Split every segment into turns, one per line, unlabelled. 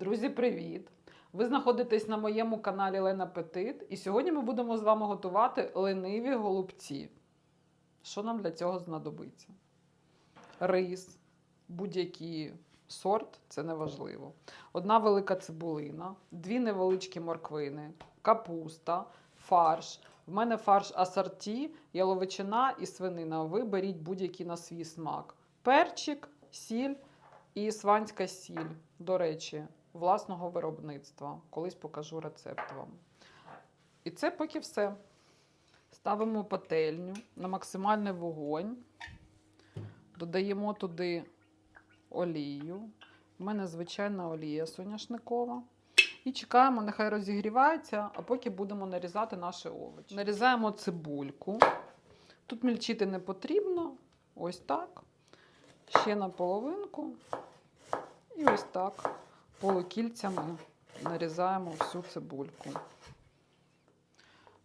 Друзі, привіт! Ви знаходитесь на моєму каналі Лена Петит, і сьогодні ми будемо з вами готувати лениві голубці. Що нам для цього знадобиться? Рис, будь-який сорт це не важливо. Одна велика цибулина, дві невеличкі морквини, капуста, фарш. В мене фарш асорті, яловичина і свинина. Ви беріть будь-який на свій смак. Перчик, сіль і сванська сіль. До речі, власного виробництва. Колись покажу рецепт вам. І це поки все. Ставимо пательню на максимальний вогонь. Додаємо туди олію. У мене звичайна олія соняшникова. І чекаємо, нехай розігрівається, а поки будемо нарізати наші овочі. Нарізаємо цибульку. Тут мільчити не потрібно. Ось так. Ще на половинку. І ось так полукільцями нарізаємо всю цибульку.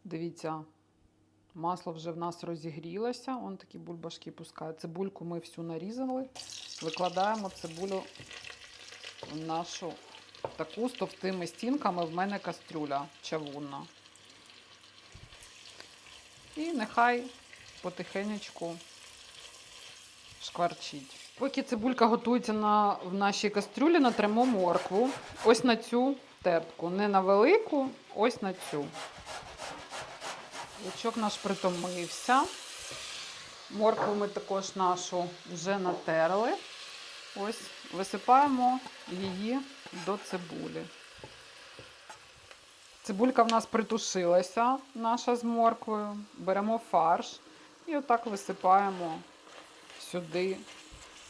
Дивіться, масло вже в нас розігрілося. Вон такі бульбашки пускає. Цибульку ми всю нарізали. Викладаємо цибулю в нашу таку з товстими стінками. В мене кастрюля чавунна. І нехай потихенечку шкварчить. Поки цибулька готується на, в нашій кастрюлі, натремо моркву. Ось на цю тертку. Не на велику, ось на цю. Лучок наш притомився. Моркву ми також нашу вже натерли. Ось висипаємо її до цибулі. Цибулька в нас притушилася, наша з морквою. Беремо фарш і отак висипаємо сюди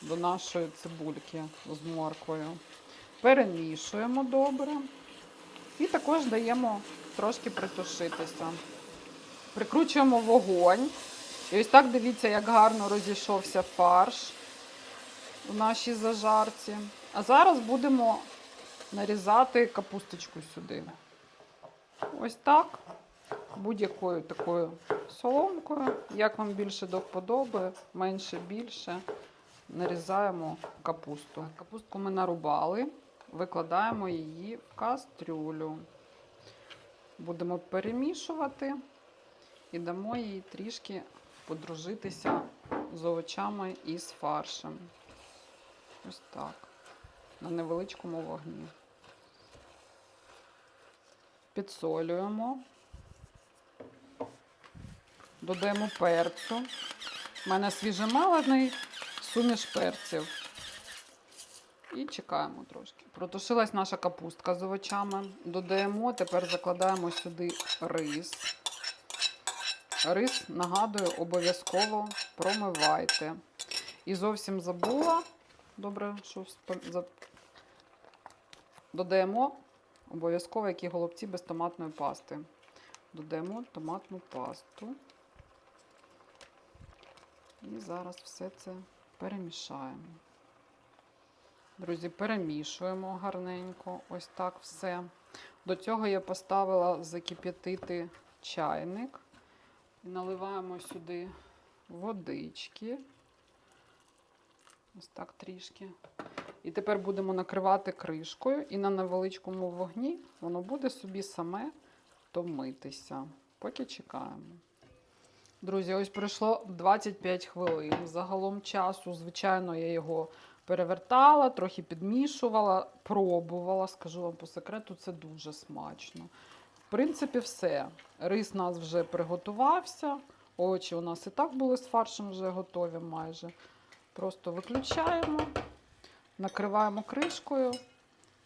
до нашої цибульки з морквою. Перемішуємо добре. І також даємо трошки притушитися. Прикручуємо вогонь. І ось так дивіться, як гарно розійшовся фарш у нашій зажарці. А зараз будемо нарізати капусточку сюди. Ось так. Будь-якою такою соломкою. Як вам більше до вподоби, менше більше. Нарізаємо капусту. Капустку ми нарубали, викладаємо її в кастрюлю. Будемо перемішувати і дамо їй трішки подружитися з овочами і з фаршем. Ось так. На невеличкому вогні. Підсолюємо. Додаємо перцю. У мене свіжемелений суміш перців. І чекаємо трошки. Протушилась наша капустка з овочами. Додаємо, тепер закладаємо сюди рис. Рис, нагадую, обов'язково промивайте. І зовсім забула. Добре, що додаємо обов'язково які голубці без томатної пасти. Додаємо томатну пасту. І зараз все це перемішаємо. Друзі, перемішуємо гарненько. Ось так все. До цього я поставила закип'ятити чайник. І наливаємо сюди водички. Ось так трішки. І тепер будемо накривати кришкою, і на невеличкому вогні воно буде собі саме томитися. Поки чекаємо. Друзі, ось пройшло 25 хвилин загалом часу. Звичайно, я його перевертала, трохи підмішувала, пробувала. Скажу вам по секрету, це дуже смачно. В принципі, все. Рис у нас вже приготувався. Овочі у нас і так були з фаршем вже готові майже. Просто виключаємо, накриваємо кришкою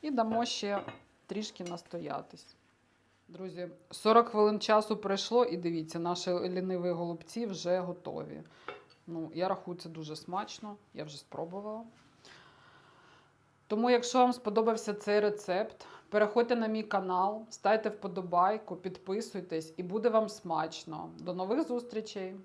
і дамо ще трішки настоятись. Друзі, 40 хвилин часу пройшло, і дивіться, наші ліниві голубці вже готові. Ну, я рахую, це дуже смачно, я вже спробувала. Тому, якщо вам сподобався цей рецепт, переходьте на мій канал, ставте вподобайку, підписуйтесь і буде вам смачно. До нових зустрічей!